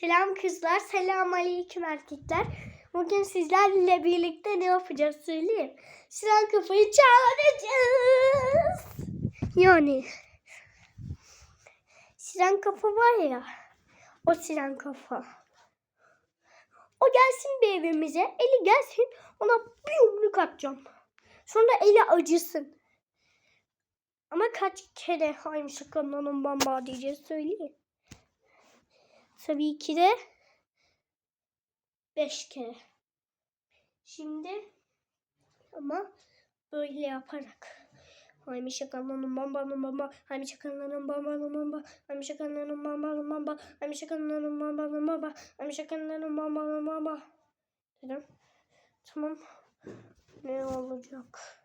Selam kızlar, selam aleyküm erkekler. Bugün sizlerle birlikte ne yapacağız söyleyeyim. Siren kafayı çağıracağız. Yani siren kafa var ya, o siren kafa. O gelsin bir evimize, eli gelsin, ona bir yumruk atacağım. Sonra eli acısın. Ama kaç kere aynı şakanlanın bamba diyeceğiz söyleyeyim. Tabii ki de 5 kere. Şimdi ama böyle yaparak. Haymi şakanlanın bambanın bamba, haymi şakanlanın bambanın bamba, haymi şakanlanın bambanın bamba, haymi şakanlanın bambanın bamba, haymi şakanlanın bambanın bamba. Dedim. Tamam. Ne olacak?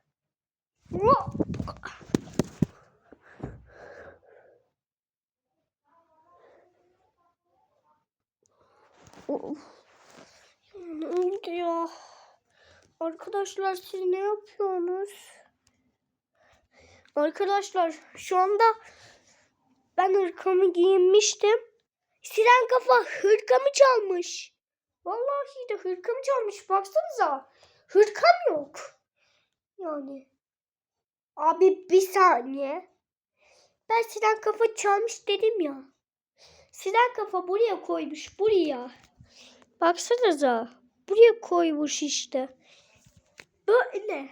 Of. Ne ya? Arkadaşlar siz ne yapıyorsunuz? Arkadaşlar şu anda ben hırkamı giyinmiştim. Siren kafa hırkamı çalmış. Vallahi de hırkamı çalmış. Baksanıza. Hırkam yok. Yani. Abi bir saniye. Ben Siren kafa çalmış dedim ya. Siren kafa buraya koymuş. Buraya. Baksanıza. Buraya koymuş işte. Böyle.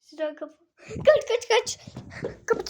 Siren kafa. Kaç kaç kaç. Kapat.